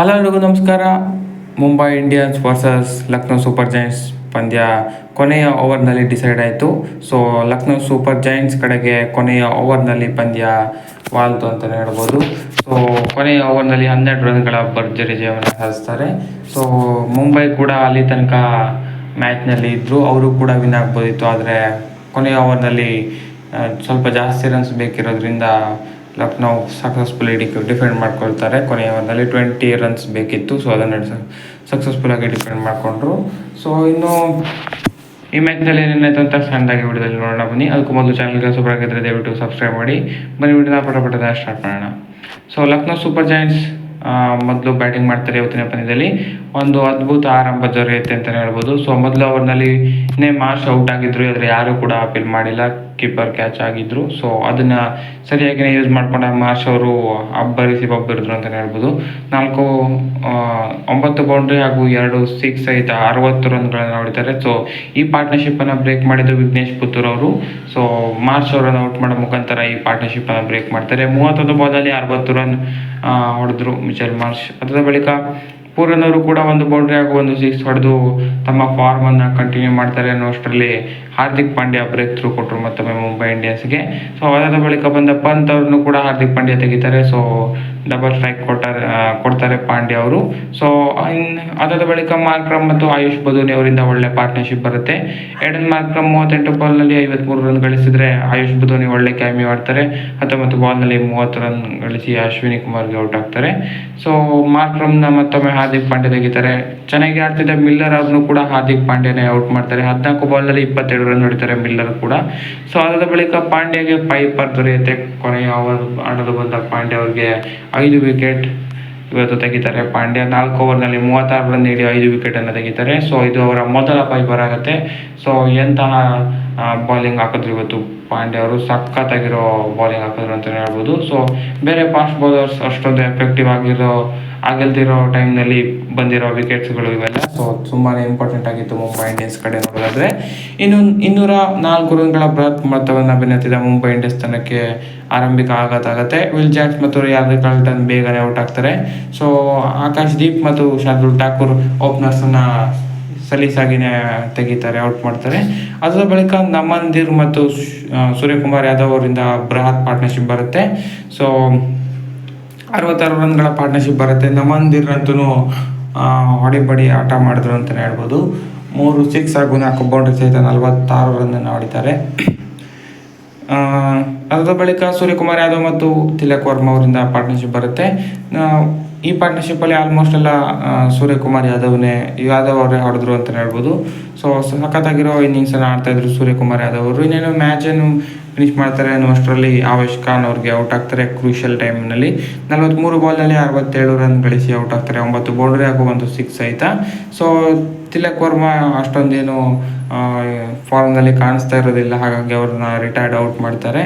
Hello ಎಲ್ರಿಗೂ ನಮಸ್ಕಾರ. Mumbai Indians versus Lucknow super giants ಪಂದ್ಯ ಕೊನೆಯ ಓವರ್ನಲ್ಲಿ ಡಿಸೈಡ್ ಆಯಿತು. ಸೊ, ಲಕ್ನೋ ಸೂಪರ್ ಜೈಂಟ್ಸ್ ಕಡೆಗೆ ಕೊನೆಯ ಓವರ್ನಲ್ಲಿ ಪಂದ್ಯ ವಾಲ್ತು ಅಂತಲೇ ಹೇಳ್ಬೋದು. ಸೊ, ಕೊನೆಯ ಓವರ್ನಲ್ಲಿ ಹನ್ನೆರಡು ರನ್ಗಳ ಭರ್ಜರಿ ಜಯವನ್ನು ಸಾಧಿಸ್ತಾರೆ. ಸೊ, ಮುಂಬೈ ಕೂಡ ಅಲ್ಲಿ ತನಕ ಮ್ಯಾಚ್ನಲ್ಲಿ ಇದ್ದರು ಅವರು ಕೂಡ ವಿನ್ ಆಗ್ಬೋದಿತ್ತು. ಆದರೆ ಕೊನೆಯ ಓವರ್ನಲ್ಲಿ ಸ್ವಲ್ಪ ಜಾಸ್ತಿ ರನ್ಸ್ ಬೇಕಿರೋದ್ರಿಂದ ಲಕ್ನೋ ಸಕ್ಸಸ್ಫುಲ್ ಇಡಿ ಡಿಫೆಂಡ್ ಮಾಡ್ಕೊಳ್ತಾರೆ. ಕೊನೆಯ ಓವರ್ನಲ್ಲಿ ಟ್ವೆಂಟಿ ರನ್ಸ್ ಬೇಕಿತ್ತು. ಸೊ ಅದನ್ನು ಸಕ್ಸಸ್ಫುಲ್ ಆಗಿ ಡಿಫೆಂಡ್ ಮಾಡಿಕೊಂಡ್ರು. ಸೊ ಇನ್ನು ಈ ಮ್ಯಾಚ್ನಲ್ಲಿ ಏನೇನಾಯ್ತು ಅಂತ ಸಣ್ಣದಾಗಿ ವಿಡಿಯೋದಲ್ಲಿ ನೋಡೋಣ ಬನ್ನಿ. ಅದಕ್ಕೂ ಮೊದಲು ಚಾನಲ್ಗೆ ಸೂಪರ್ ಆಗಿದ್ದರೆ ದಯವಿಟ್ಟು ಸಬ್ಸ್ಕ್ರೈಬ್ ಮಾಡಿ. ಬನ್ನಿ, ವಿಡಿಯೋನ ಪಟ ಪಟದ ಸ್ಟಾರ್ಟ್ ಮಾಡೋಣ. ಸೊ ಲಕ್ನೋ ಸೂಪರ್ ಜಾಯಿಂಟ್ಸ್ ಮೊದಲು ಬ್ಯಾಟಿಂಗ್ ಮಾಡ್ತಾರೆ ಇವತ್ತಿನ ಪಂದ್ಯದಲ್ಲಿ. ಒಂದು ಅದ್ಭುತ ಆರಂಭ ಜೊರೆಯುತ್ತೆ ಅಂತಲೇ ಹೇಳ್ಬೋದು. ಸೊ ಮೊದಲು ಅವ್ರನ್ನಲ್ಲಿ ಇನ್ನೇ ಮಾರ್ಚ್ ಔಟ್ ಆಗಿದ್ರು. ಆದರೆ ಯಾರೂ ಕೂಡ ಅಪೀಲ್ ಮಾಡಿಲ್ಲ. ಕೀಪರ್ ಕ್ಯಾಚ್ ಆಗಿದ್ರು. ಸೊ ಅದನ್ನ ಸರಿಯಾಗಿ ಯೂಸ್ ಮಾಡ್ಕೊಂಡ ಮಾರ್ಷ್ ಅವರು ಅಬ್ಬರಿಸಿ ಬಬ್ಬರಿದ್ರು ಅಂತಲೇ ಹೇಳ್ಬೋದು. ನಾಲ್ಕು ಒಂಬತ್ತು ಬೌಂಡ್ರಿ ಹಾಗೂ ಎರಡು ಸಿಕ್ಸ್ ಸಹಿತ ಅರವತ್ತು ರನ್ಗಳನ್ನು ಹೊಡಿತಾರೆ. ಸೊ ಈ ಪಾರ್ಟ್ನರ್ಶಿಪ್ಪನ್ನು ಬ್ರೇಕ್ ಮಾಡಿದ್ದು ವಿಘ್ನೇಶ್ ಪುತ್ತೂರ್ ಅವರು. ಸೊ ಮಾರ್ಚ್ ಅವರನ್ನು ಔಟ್ ಮಾಡೋ ಮುಖಾಂತರ ಈ ಪಾರ್ಟ್ನರ್ಶಿಪ್ಪನ್ನು ಬ್ರೇಕ್ ಮಾಡ್ತಾರೆ. ಮೂವತ್ತೊಂದು ಅಲ್ಲಿ ಅರವತ್ತು ರನ್ ಹೊಡೆದ್ರು ಮಿಚೆಲ್ ಮಾರ್ಷ್. ಅದರ ಬಳಿಕ ಪೂರನ್ ಅವರು ಕೂಡ ಒಂದು ಬೌಂಡ್ರಿ ಹಾಗೂ ಒಂದು ಸಿಕ್ಸ್ ಹೊಡೆದು ತಮ್ಮ ಫಾರ್ಮನ್ನು ಕಂಟಿನ್ಯೂ ಮಾಡ್ತಾರೆ ಅನ್ನೋಷ್ಟರಲ್ಲಿ ಹಾರ್ದಿಕ್ ಪಾಂಡ್ಯ ಬ್ರೇಕ್ ಥ್ರೂ ಕೊಟ್ಟರು ಮತ್ತೊಮ್ಮೆ ಮುಂಬೈ ಇಂಡಿಯನ್ಸ್ಗೆ ಸೊ ಅದಾದ ಬಳಿಕ ಬಂದ ಪಂತ್ ಅವ್ರನ್ನು ಕೂಡ ಹಾರ್ದಿಕ್ ಪಾಂಡ್ಯ ತೆಗಿತಾರೆ. ಸೊ ಡಬಲ್ ಸ್ಟ್ರೈಕ್ ಕೊಟ್ಟಾರೆ ಕೊಡ್ತಾರೆ ಪಾಂಡ್ಯ ಅವರು. ಸೊ ಅದಾದ ಬಳಿಕ ಮಾರ್ಕ್ರಮ್ ಮತ್ತು ಆಯುಷ್ ಬದೂನಿ ಅವರಿಂದ ಒಳ್ಳೆ ಪಾರ್ಟ್ನರ್ಶಿಪ್ ಬರುತ್ತೆ. ಎಡನ್ ಮಾರ್ಕ್ರಮ್ ಮೂವತ್ತೆಂಟು ಬಾಲ್ನಲ್ಲಿ ಐವತ್ಮೂರು ರನ್ ಗಳಿಸಿದ್ರೆ ಆಯುಷ್ ಬದೂನಿ ಒಳ್ಳೆ ಕ್ಯಾಮಿ ಆಡ್ತಾರೆ ಹತ್ತೊಂಬತ್ತು ಬಾಲ್ನಲ್ಲಿ ಮೂವತ್ತು ರನ್ ಗಳಿಸಿ ಅಶ್ವಿನಿ ಕುಮಾರ್ಗೆ ಔಟ್ ಆಗ್ತಾರೆ. ಸೊ ಮಾರ್ಕ್ರಮ್ನ ಮತ್ತೊಮ್ಮೆ ಹಾರ್ದಿಕ್ ಪಾಂಡ್ಯ ತೆಗಿತಾರೆ. ಚೆನ್ನಾಗಿ ಆಡ್ತಿದ್ದ ಮಿಲ್ಲರ್ ಅವ್ರನ್ನು ಕೂಡ ಹಾರ್ದಿಕ್ ಪಾಂಡ್ಯನೇ ಔಟ್ ಮಾಡ್ತಾರೆ. ಹದಿನಾಲ್ಕು ಬಾಲ್ನಲ್ಲಿ ಇಪ್ಪತ್ತೆರಡು ರನ್ ಹೊಡಿತಾರೆ ಮಿಲ್ಲರ್ ಕೂಡ. ಸೊ ಅದಾದ ಬಳಿಕ ಪಾಂಡ್ಯಗೆ ಪೈಪರ್ ದೊರೆಯುತ್ತೆ. ಕೊನೆಯ ಓವರ್ ಆಡಲು ಬಂದ ಪಾಂಡ್ಯ ಅವ್ರಿಗೆ ಐದು ವಿಕೆಟ್ ಇವತ್ತು ತೆಗಿತಾರೆ. ಪಾಂಡ್ಯ ನಾಲ್ಕು ಓವರ್ನಲ್ಲಿ ಮೂವತ್ತಾರು ರನ್ ನೀಡಿ ಐದು ವಿಕೆಟನ್ನು ತೆಗಿತಾರೆ. ಸೊ ಇದು ಅವರ ಮೊದಲ ಪೈಪರ್ ಆಗುತ್ತೆ. ಸೊ ಎಂತಹ ಬಾಲಿಂಗ್ ಹಾಕಿದ್ರು ಇವತ್ತು ಪಾಂಡ್ಯ ಅವರು ಸಖತ್ತಾಗಿರೋ ಬಾಲಿಂಗ್ ಹಾಕಿದ್ರು ಅಂತಲೇ ಹೇಳ್ಬೋದು. ಸೊ ಬೇರೆ ಫಾಸ್ಟ್ ಬೌಲರ್ಸ್ ಅಷ್ಟೊಂದು ಎಫೆಕ್ಟಿವ್ ಆಗಿರೋ, ಆಗಿಲ್ದಿರೋ ಟೈಮ್ನಲ್ಲಿ ಬಂದಿರೋ ವಿಕೆಟ್ಸ್ಗಳು ಇವೆಲ್ಲ. ಸೊ ತುಂಬಾ ಇಂಪಾರ್ಟೆಂಟ್ ಆಗಿತ್ತು ಮುಂಬೈ ಇಂಡಿಯನ್ಸ್ ಕಡೆ ನೋಡೋದಾದ್ರೆ. ಇನ್ನು ಇನ್ನೂರ ನಾಲ್ಕು ರನ್ಗಳ ಬೃಹತ್ ಮೊತ್ತವನ್ನು ಬೆನ್ನತ್ತಿದ ಮುಂಬೈ ಇಂಡಿಯನ್ಸ್ ತಂಡಕ್ಕೆ ಆರಂಭಿಕ ಆಘಾತ ಆಗುತ್ತೆ. ವಿಲ್ ಜಾಕ್ಸ್ ಮತ್ತು ಯಾರ್ದ ಕಾಲ್ಟನ್ ಬೇಗನೆ ಔಟ್ ಆಗ್ತಾರೆ. ಸೊ ಆಕಾಶ್ ದೀಪ್ ಮತ್ತು ಶಾರ್ದುಲ್ ಠಾಕೂರ್ ಓಪನರ್ಸನ್ನು ಸಲೀಸಾಗಿನೇ ತೆಗಿತಾರೆ, ಔಟ್ ಮಾಡ್ತಾರೆ. ಅದರ ಬಳಿಕ ನಮನ್ದೀರ್ ಮತ್ತು ಸೂರ್ಯಕುಮಾರ್ ಯಾದವ್ ಅವರಿಂದ ಬೃಹತ್ ಪಾರ್ಟ್ನರ್ಶಿಪ್ ಬರುತ್ತೆ. ಸೊ ಅರವತ್ತಾರು ರನ್ಗಳ ಪಾರ್ಟ್ನರ್ಶಿಪ್ ಬರುತ್ತೆ. ನಮನ್ದೀರ್ ಅಂತೂ ಹೊಡಿಬಡಿ ಆಟ ಮಾಡಿದ್ರು ಅಂತಲೇ ಹೇಳ್ಬೋದು. ಮೂರು ಸಿಕ್ಸ್ ಹಾಗೂ ನಾಲ್ಕು ಬೌಂಡ್ರಿ ಸಹಿತ ನಲವತ್ತಾರು ರನ್ನನ್ನು ಹೊಡಿತಾರೆ ಅದಾದ ಬಳಿಕ ಸೂರ್ಯಕುಮಾರ್ ಯಾದವ್ ಮತ್ತು ತಿಲಕ್ ವರ್ಮಾ ಅವರಿಂದ ಪಾರ್ಟ್ನರ್ಶಿಪ್ ಬರುತ್ತೆ. ಈ ಪಾರ್ಟ್ನರ್ಶಿಪ್ಪಲ್ಲಿ ಆಲ್ಮೋಸ್ಟ್ ಎಲ್ಲ ಸೂರ್ಯಕುಮಾರ್ ಯಾದವ್ನೇ, ಯಾದವ್ ಅವರೇ ಹೊಡೆದ್ರು ಅಂತಲೇ ಹೇಳ್ಬೋದು. ಸೊ ಸಖತ್ತಾಗಿರೋ ಇನ್ನಿಂಗ್ಸನ್ನು ಆಡ್ತಾಯಿದ್ರು ಸೂರ್ಯಕುಮಾರ್ ಯಾದವ್ ಅವರು. ಇನ್ನೇನು ಮ್ಯಾಚನ್ನು ಫಿನಿಶ್ ಮಾಡ್ತಾರೆ. ಅನ್ನುವಷ್ಟರಲ್ಲಿ ಆವೇಶ್ ಖಾನ್ ಅವ್ರಿಗೆ ಔಟ್ ಆಗ್ತಾರೆ ಕ್ರೂಷಿಯಲ್ ಟೈಮ್ನಲ್ಲಿ ನಲವತ್ತ್ಮೂರು ಬಾಲ್ನಲ್ಲಿ ಅರವತ್ತೇಳು ರನ್ ಗಳಿಸಿ ಔಟ್ ಆಗ್ತಾರೆ. ಒಂಬತ್ತು ಬೌಂಡ್ರಿ ಹಾಗೂ ಒಂದು ಸಿಕ್ಸ್ ಆಯಿತಾ ಸೊ ತಿಲಕ್ ವರ್ಮಾ ಅಷ್ಟೊಂದೇನು ಫಾರ್ಮ್ನಲ್ಲಿ ಕಾಣಿಸ್ತಾ ಇರೋದಿಲ್ಲ. ಹಾಗಾಗಿ ಅವ್ರನ್ನ ರಿಟೈರ್ಡ್ ಔಟ್ ಮಾಡ್ತಾರೆ.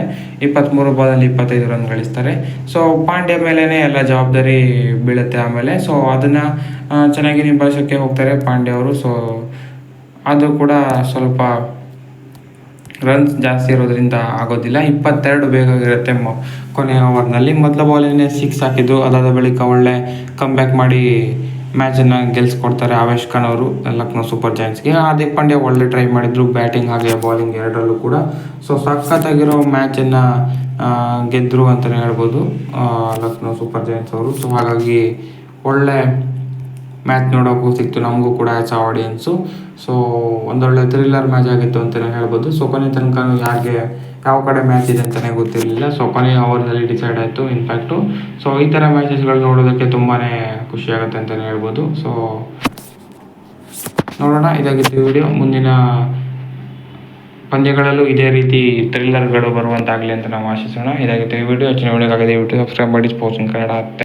ಇಪ್ಪತ್ತ್ಮೂರು ಬಾಲಲ್ಲಿ ಇಪ್ಪತ್ತೈದು ರನ್ ಗಳಿಸ್ತಾರೆ. ಸೊ ಪಾಂಡ್ಯ ಮೇಲೇ ಎಲ್ಲ ಜವಾಬ್ದಾರಿ ಬೀಳುತ್ತೆ ಆಮೇಲೆ. ಸೊ ಅದನ್ನು ಚೆನ್ನಾಗಿ ನಿಭಾಯಿಸೋಕ್ಕೆ ಹೋಗ್ತಾರೆ ಪಾಂಡ್ಯ ಅವರು. ಸೊ ಅದು ಕೂಡ ಸ್ವಲ್ಪ ರನ್ಸ್ ಜಾಸ್ತಿ ಇರೋದ್ರಿಂದ ಆಗೋದಿಲ್ಲ. ಇಪ್ಪತ್ತೆರಡು ಬೇಕಾಗಿರುತ್ತೆ ಮೊ ಕೊನೆಯ ಓವರ್ನಲ್ಲಿ ಮೊದಲ ಬಾಲಿನೇ ಸಿಕ್ಸ್ ಹಾಕಿದ್ದು ಅದಾದ ಬಳಿಕ ಒಳ್ಳೆ ಕಮ್ಬ್ಯಾಕ್ ಮಾಡಿ ಮ್ಯಾಚನ್ನು ಗೆಲ್ಸ್ಕೊಡ್ತಾರೆ ಆವೇಶ್ ಖಾನ್ ಅವರು, ಲಕ್ನೋ ಸೂಪರ್ ಜಾಯಿಂಟ್ಸ್ಗೆ ಹಾರ್ದಿಕ್ ಪಾಂಡ್ಯ ಒಳ್ಳೆ ಟ್ರೈ ಮಾಡಿದ್ರು ಬ್ಯಾಟಿಂಗ್ ಹಾಗೆ ಬಾಲಿಂಗ್ ಎರಡರಲ್ಲೂ ಕೂಡ. ಸೊ ಸಖತ್ತಾಗಿರೋ ಮ್ಯಾಚನ್ನು ಗೆದ್ದರು ಅಂತಲೇ ಹೇಳ್ಬೋದು ಲಕ್ನೋ ಸೂಪರ್ ಜಾಯಿಂಟ್ಸ್ ಅವರು. ಸೊ ಹಾಗಾಗಿ ಒಳ್ಳೆ ಮ್ಯಾಚ್ ನೋಡೋಕ್ಕೂ ಸಿಕ್ತು, ನಮಗೂ ಕೂಡ ಆ್ಯಸ್ ಆಡಿಯನ್ಸು ಸೊ ಒಂದೊಳ್ಳೆ ಥ್ರಿಲ್ಲರ್ ಮ್ಯಾಚ್ ಆಗಿತ್ತು ಅಂತಲೇ ಹೇಳ್ಬೋದು. ಸೊ ಕೊನೆ ತನಕ ಯಾರಿಗೆ, ಯಾವ ಕಡೆ ಮ್ಯಾಚ್ ಇದೆ ಅಂತಲೇ ಗೊತ್ತಿರಲಿಲ್ಲ. ಸೊ ಕೊನೆ ಓವರ್ನಲ್ಲಿ ಡಿಸೈಡ್ ಆಯಿತು ಇನ್ಫ್ಯಾಕ್ಟು ಸೊ ಈ ಥರ ಮ್ಯಾಚಸ್ಗಳು ನೋಡೋದಕ್ಕೆ ತುಂಬಾ ಖುಷಿಯಾಗುತ್ತೆ ಅಂತಲೇ ಹೇಳ್ಬೋದು. ಸೊ ನೋಡೋಣ, ಇದಾಗಿತ್ತು ವಿಡಿಯೋ ಮುಂದಿನ ಪಂದ್ಯಗಳಲ್ಲೂ ಇದೇ ರೀತಿ ಥ್ರಿಲ್ಲರ್ಗಳು ಬರುವಂತಾಗಲಿ ಅಂತ ನಾವು ಆಶಿಸೋಣ. ಇದಾಗಿತ್ತು ಈ ವಿಡಿಯೋ ಹೆಚ್ಚಿನ ವಿಡಿಯೋಗಾಗಿದೆ ಯೂಟ್ಯೂಬ್ ಸಬ್ಸ್ಕ್ರೈಬ್ ಮಾಡಿ. ಸ್ಪೋರ್ಟ್ಸ್ ಕನ್ನಡ